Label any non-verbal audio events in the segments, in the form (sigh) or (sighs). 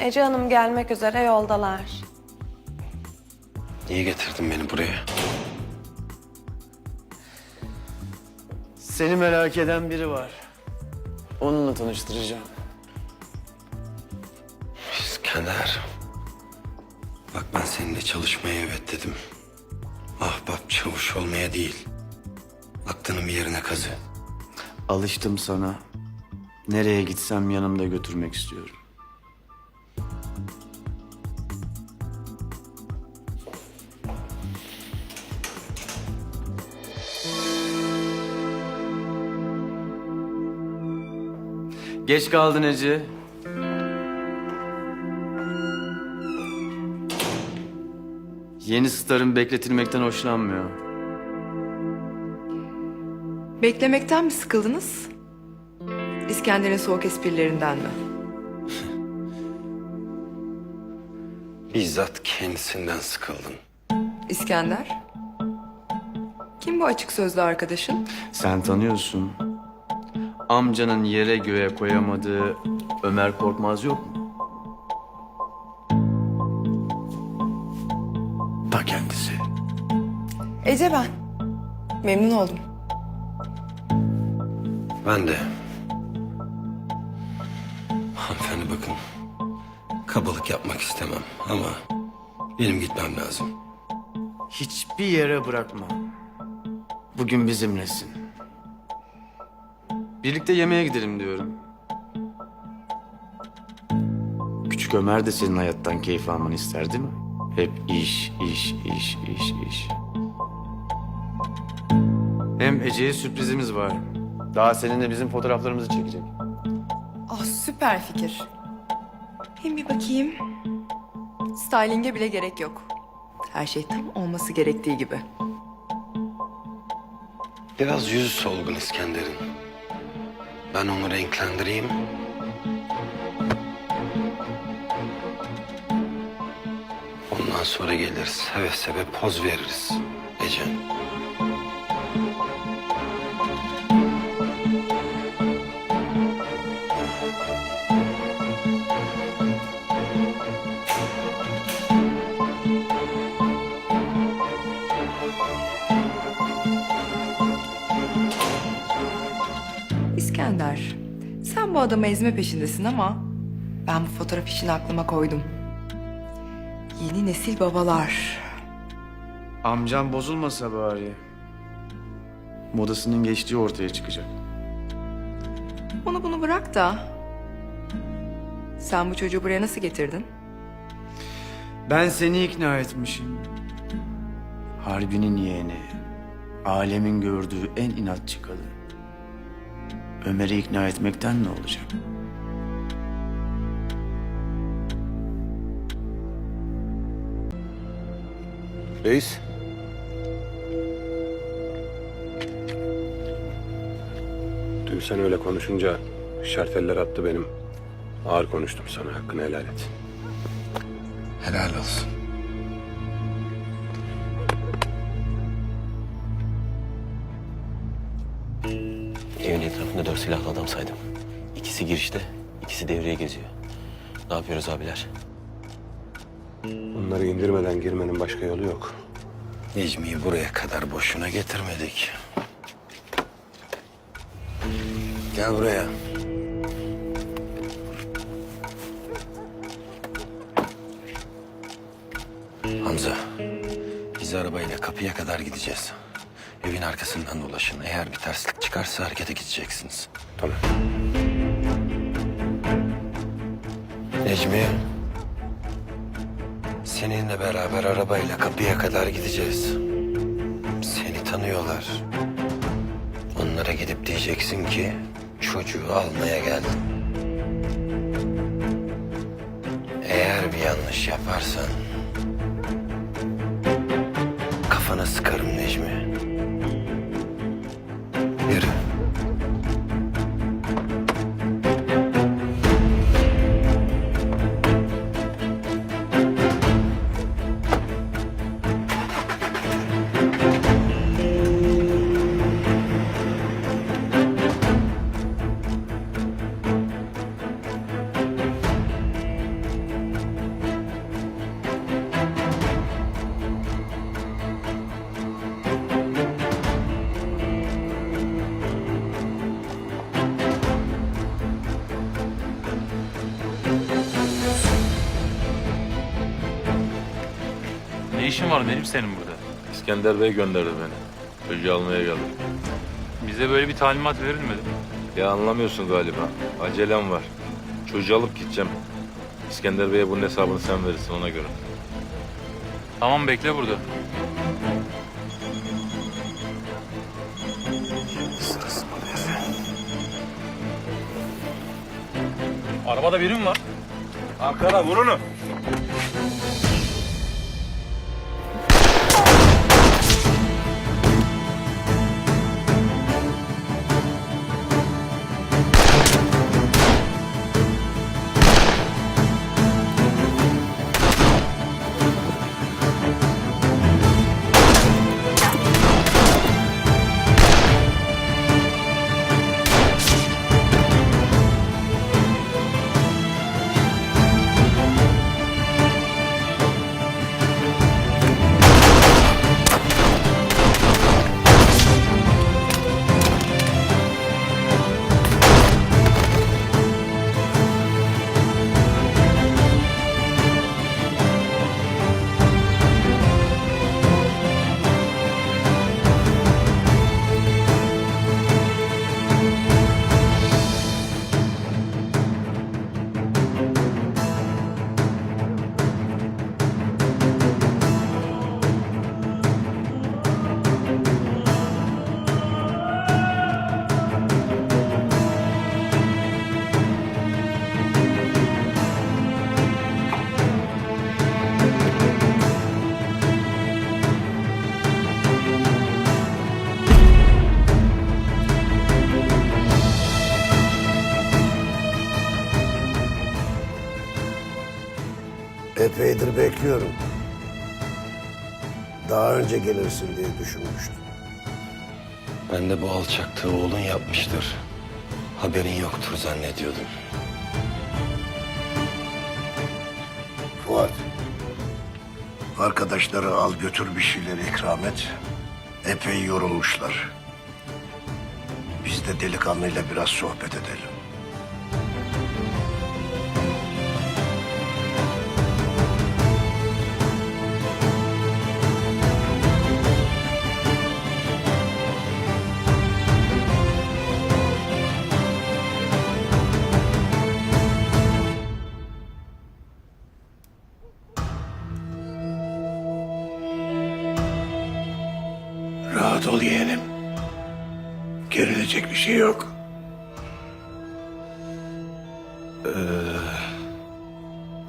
Ece Hanım gelmek üzere yoldalar. Niye getirdin beni buraya? Seni merak eden biri var. Onunla tanıştıracağım. İskender. Bak ben seninle çalışmaya evet dedim. Ahbap çavuş olmaya değil. Aklının bir yerine kazı. Alıştım sana. Nereye gitsem yanımda götürmek istiyorum. Geç kaldın Ece. Yeni starın bekletilmekten hoşlanmıyor. Beklemekten mi sıkıldınız? İskender'in soğuk esprilerinden mi? (laughs) Bizzat kendisinden sıkıldın. İskender? Kim bu açık sözlü arkadaşın? Sen tanıyorsun. Amcanın yere göğe koyamadığı Ömer Korkmaz yok mu? Ta kendisi. Ece ben. Memnun oldum. Ben de. Hanımefendi bakın. Kabalık yapmak istemem ama benim gitmem lazım. Hiçbir yere bırakma. Bugün bizimlesin. Birlikte yemeğe gidelim diyorum. Küçük Ömer de senin hayattan keyif almanı ister değil mi? Hep iş, iş, iş, iş, iş. Hem Ece'ye sürprizimiz var. Daha seninle bizim fotoğraflarımızı çekecek. Ah süper fikir. Hem bir bakayım. Styling'e bile gerek yok. Her şey tam olması gerektiği gibi. Biraz yüzü solgun İskender'in. Ben onu renklendireyim. Ondan sonra gelir seve seve poz veririz Ece. Adamı ezme peşindesin ama ben bu fotoğraf işini aklıma koydum. Yeni nesil babalar. Amcam bozulmasa bari. Modasının geçtiği ortaya çıkacak. Onu bunu bırak da. Sen bu çocuğu buraya nasıl getirdin? Ben seni ikna etmişim. Harbinin yeğeni. Alemin gördüğü en inatçı kadın. Ömer'i ikna etmekten ne olacak? Reis. Dün sen öyle konuşunca şarteller attı benim. Ağır konuştum sana. Hakkını helal et. Helal olsun. Silahlı adam saydım. İkisi girişte, ikisi devreye geziyor. Ne yapıyoruz abiler? Onları indirmeden girmenin başka yolu yok. Necmi'yi buraya kadar boşuna getirmedik. Gel buraya. Hamza, biz arabayla kapıya kadar gideceğiz. Evin arkasından dolaşın. Eğer bir terslik çıkarsa harekete gideceksiniz. Tamam. Necmi, seninle beraber arabayla kapıya kadar gideceğiz. Seni tanıyorlar. Onlara gidip diyeceksin ki çocuğu almaya geldim. Eğer bir yanlış yaparsan kafana sıkarım Necmi. верю. İşin var benim senin burada? İskender Bey gönderdi beni. Çocuğu almaya geldim. Bize böyle bir talimat verilmedi. Ya anlamıyorsun galiba. Acelem var. Çocuğu alıp gideceğim. İskender Bey'e bunun hesabını sen verirsin ona göre. Tamam bekle burada. Arabada biri mi var? Arkana vur onu. Epeydir bekliyorum. Daha önce gelirsin diye düşünmüştüm. Ben de bu alçaktığı oğlun yapmıştır. Haberin yoktur zannediyordum. Fuat. Arkadaşları al götür bir şeyler ikram et. Epey yorulmuşlar. Biz de delikanlıyla biraz sohbet edelim. Gerilecek bir şey yok.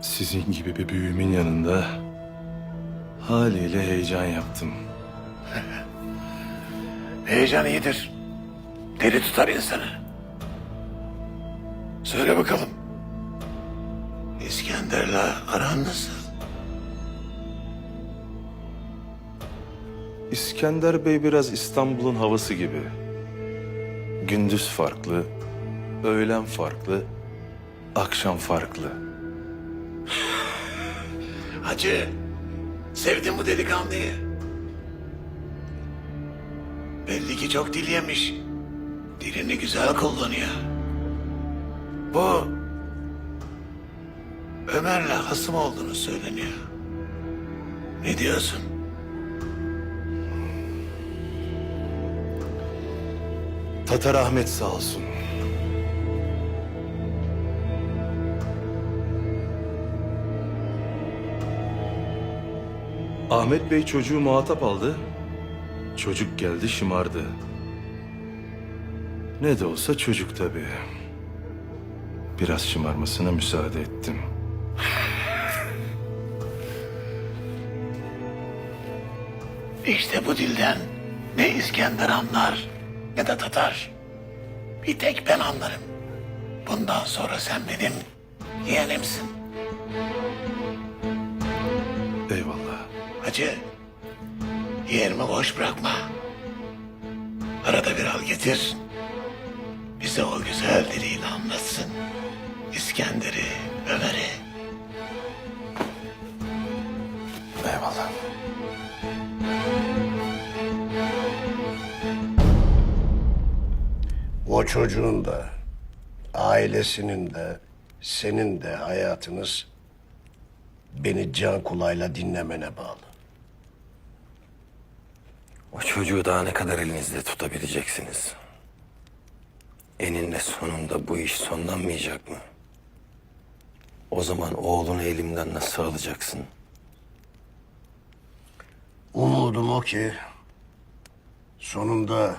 Sizin gibi bir büyüğümün yanında haliyle heyecan yaptım. (laughs) Heyecan iyidir. Deli tutar insanı. Söyle bakalım. İskender'le aran nasıl? İskender Bey biraz İstanbul'un havası gibi. Gündüz farklı, öğlen farklı, akşam farklı. (sighs) Hacı, sevdin bu delikanlıyı. Belli ki çok dil yemiş. Dilini güzel kullanıyor. Bu Ömer'le hasım olduğunu söyleniyor. Ne diyorsun? Tatar Ahmet sağ olsun. Ahmet Bey çocuğu muhatap aldı. Çocuk geldi şımardı. Ne de olsa çocuk tabii. Biraz şımarmasına müsaade ettim. İşte bu dilden ne İskender anlar ne de Tatar. Bir tek ben anlarım. Bundan sonra sen benim yeğenimsin. Eyvallah. Hacı, yerimi boş bırakma. Arada bir al getir. Bize o güzel diliyle anlatsın. İskender'i, Ömer'i. Eyvallah. O çocuğun da, ailesinin de, senin de hayatınız beni can kulağıyla dinlemene bağlı. O çocuğu daha ne kadar elinizde tutabileceksiniz? Eninde sonunda bu iş sonlanmayacak mı? O zaman oğlunu elimden nasıl alacaksın? Umudum o ki sonunda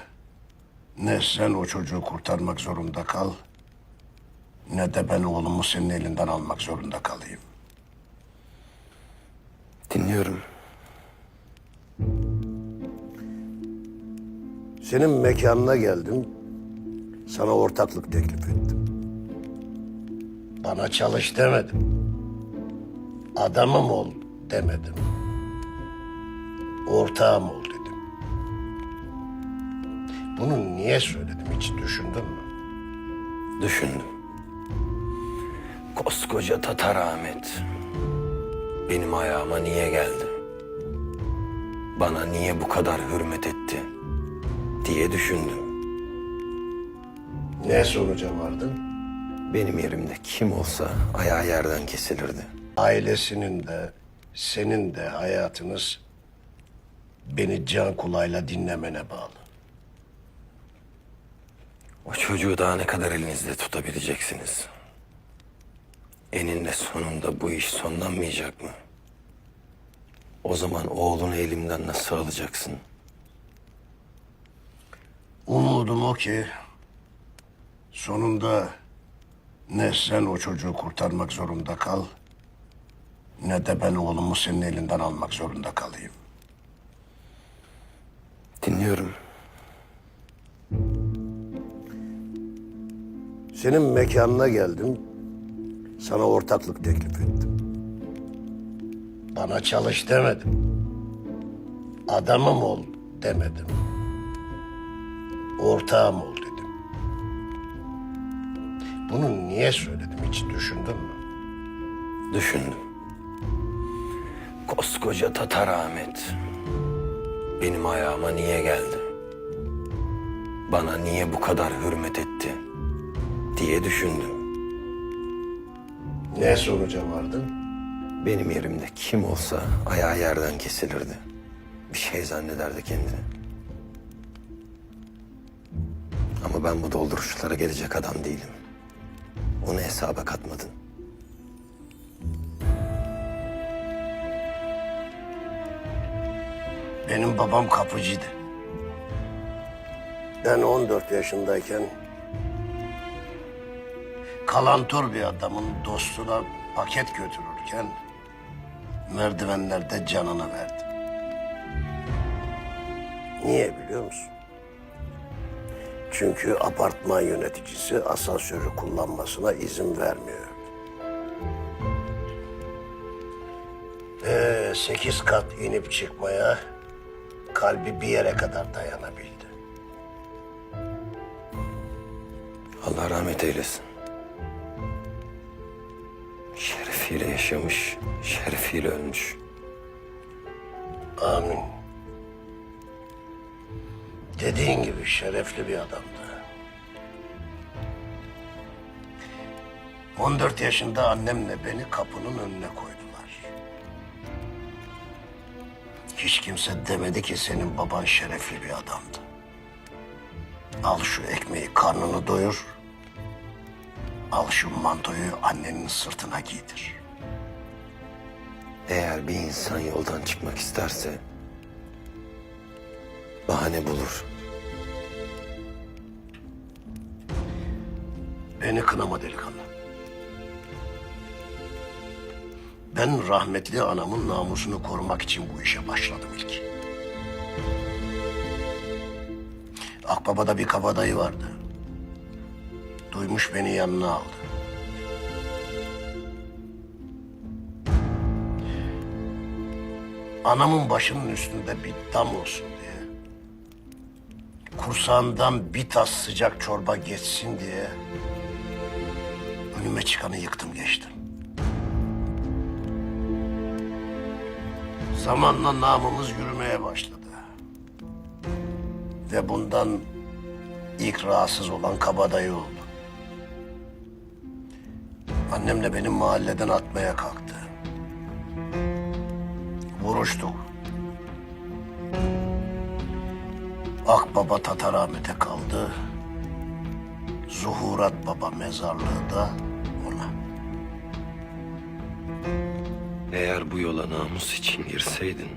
ne sen o çocuğu kurtarmak zorunda kal ne de ben oğlumu senin elinden almak zorunda kalayım. Dinliyorum. Senin mekanına geldim. Sana ortaklık teklif ettim. Bana çalış demedim. Adamım ol demedim. Ortağım ol. Bunu niye söyledim hiç düşündün mü? Düşündüm. Koskoca Tatar Ahmet benim ayağıma niye geldi? Bana niye bu kadar hürmet etti? diye düşündüm. Ne sonuca vardın? Benim yerimde kim olsa ayağı yerden kesilirdi. Ailesinin de senin de hayatınız beni can kulağıyla dinlemene bağlı. O çocuğu daha ne kadar elinizde tutabileceksiniz? Eninde sonunda bu iş sonlanmayacak mı? O zaman oğlunu elimden nasıl alacaksın? Umudum o ki sonunda ne sen o çocuğu kurtarmak zorunda kal ne de ben oğlumu senin elinden almak zorunda kalayım. Dinliyorum. Senin mekanına geldim. Sana ortaklık teklif ettim. Bana çalış demedim. Adamım ol demedim. Ortağım ol dedim. Bunu niye söyledim hiç düşündün mü? Düşündüm. Koskoca Tatar Ahmet benim ayağıma niye geldi? Bana niye bu kadar hürmet etti? Diye düşündüm. Ne sonuca vardın? Benim yerimde kim olsa ayağı yerden kesilirdi. Bir şey zannederdi kendini. Ama ben bu dolduruşlara gelecek adam değilim. Onu hesaba katmadın. Benim babam kapıcıydı. Ben 14 yaşındayken kalantor bir adamın dostuna paket götürürken merdivenlerde canını verdi. Niye biliyor musun? Çünkü apartman yöneticisi asansörü kullanmasına izin vermiyor. Ee, sekiz kat inip çıkmaya kalbi bir yere kadar dayanabildi. Allah rahmet eylesin. Şerefiyle yaşamış, şerefiyle ölmüş. Amin. Dediğin gibi şerefli bir adamdı. 14 yaşında annemle beni kapının önüne koydular. Hiç kimse demedi ki senin baban şerefli bir adamdı. Al şu ekmeği karnını doyur. Al şu mantoyu annenin sırtına giydir. Eğer bir insan yoldan çıkmak isterse bahane bulur. Beni kınama delikanlı. Ben rahmetli anamın namusunu korumak için bu işe başladım ilk. Akbaba'da bir kabadayı vardı. Duymuş beni yanına aldı. Anamın başının üstünde bir dam olsun diye. Kursağından bir tas sıcak çorba geçsin diye önüme çıkanı yıktım geçtim. Zamanla namımız yürümeye başladı. Ve bundan ilk rahatsız olan kabadayı oldu. Annemle benim mahalleden atmaya kalktı. Vuruştuk. Akbaba Tatar Ahmet'e kaldı. Zuhurat Baba mezarlığı da ona. Eğer bu yola namus için girseydin...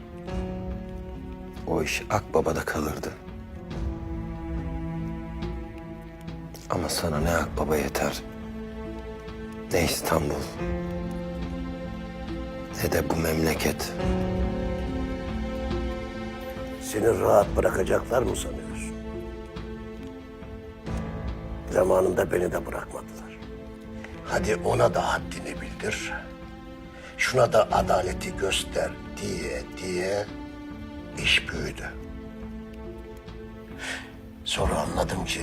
...o iş Akbaba'da kalırdı. Ama sana ne Akbaba yeter... ...ne İstanbul... ...ne de bu memleket. Seni rahat bırakacaklar mı sanıyorsun? Zamanında beni de bırakmadılar. Hadi ona da haddini bildir. Şuna da adaleti göster diye diye iş büyüdü. Sonra anladım ki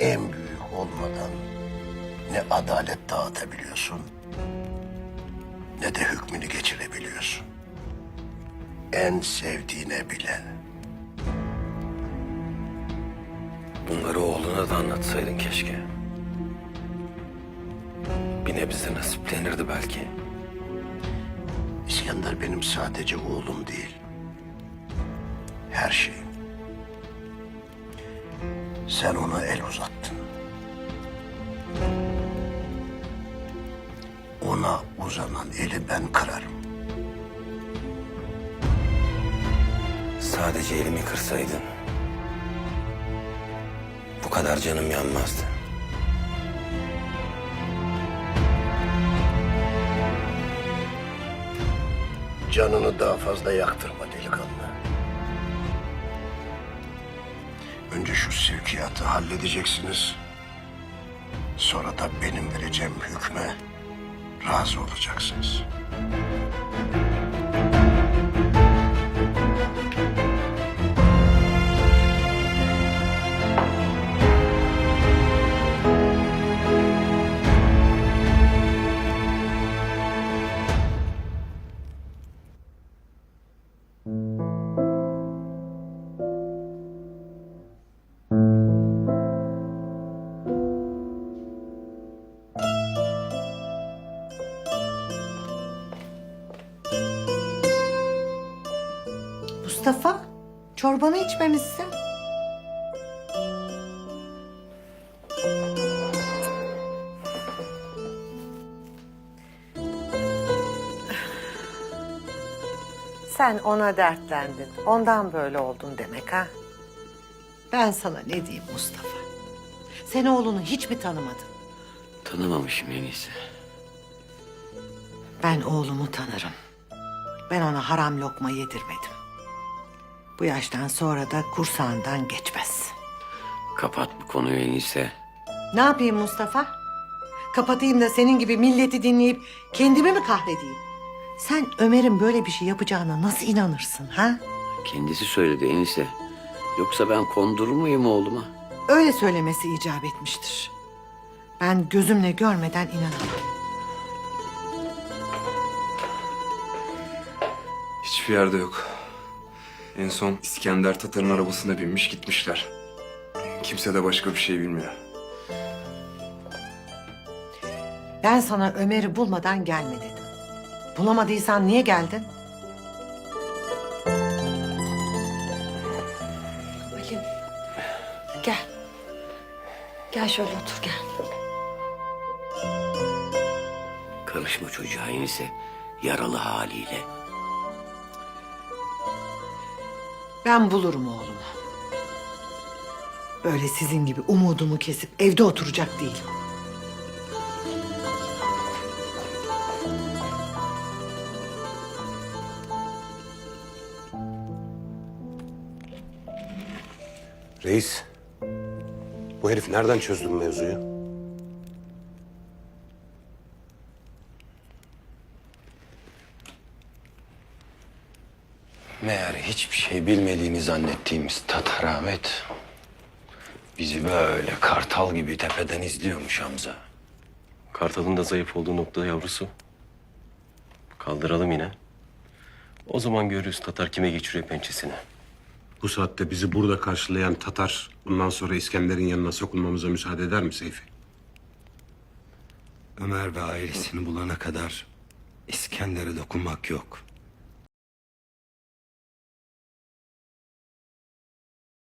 en büyük olmadan ne adalet dağıtabiliyorsun ne de hükmünü geçirebiliyorsun en sevdiğine bile. Bunları oğluna da anlatsaydın keşke. Bir nebze nasiplenirdi belki. İskender benim sadece oğlum değil. Her şeyim. Sen ona el uzattın. Ona uzanan eli ben kırarım. Sadece elimi kırsaydın. Bu kadar canım yanmazdı. Canını daha fazla yaktırma delikanlı. Önce şu sevkiyatı halledeceksiniz. Sonra da benim vereceğim hükme razı olacaksınız. Mustafa, çorbanı içmemişsin. Sen ona dertlendin. Ondan böyle oldun demek ha? Ben sana ne diyeyim Mustafa? Sen oğlunu hiç mi tanımadın? Tanımamışım en iyisi. Ben oğlumu tanırım. Ben ona haram lokma yedirmedim. Bu yaştan sonra da kursağından geçmez. Kapat bu konuyu en iyisi. Ne yapayım Mustafa? Kapatayım da senin gibi milleti dinleyip kendimi mi kahredeyim? Sen Ömer'in böyle bir şey yapacağına nasıl inanırsın ha? Kendisi söyledi enişte. Yoksa ben kondurur muyum oğluma? Öyle söylemesi icap etmiştir. Ben gözümle görmeden inanamam. Hiçbir yerde yok. En son İskender Tatar'ın arabasına binmiş gitmişler. Kimse de başka bir şey bilmiyor. Ben sana Ömer'i bulmadan gelme dedim. Bulamadıysan niye geldin? Halim. Gel. Gel şöyle otur gel. Karışma çocuğa. Yaralı haliyle. Ben bulurum oğlumu. Böyle sizin gibi umudumu kesip evde oturacak değilim. Reis, bu herif nereden çözdü bu mevzuyu? Meğer hiçbir şey bilmediğini zannettiğimiz Tatar Ahmet... ...bizi böyle kartal gibi tepeden izliyormuş Hamza. Kartal'ın da zayıf olduğu nokta yavrusu. Kaldıralım yine. O zaman görürüz Tatar kime geçiriyor pençesini. Bu saatte bizi burada karşılayan Tatar... ...bundan sonra İskender'in yanına sokulmamıza müsaade eder mi Seyfi? Ömer ve ailesini bulana kadar İskender'e dokunmak yok.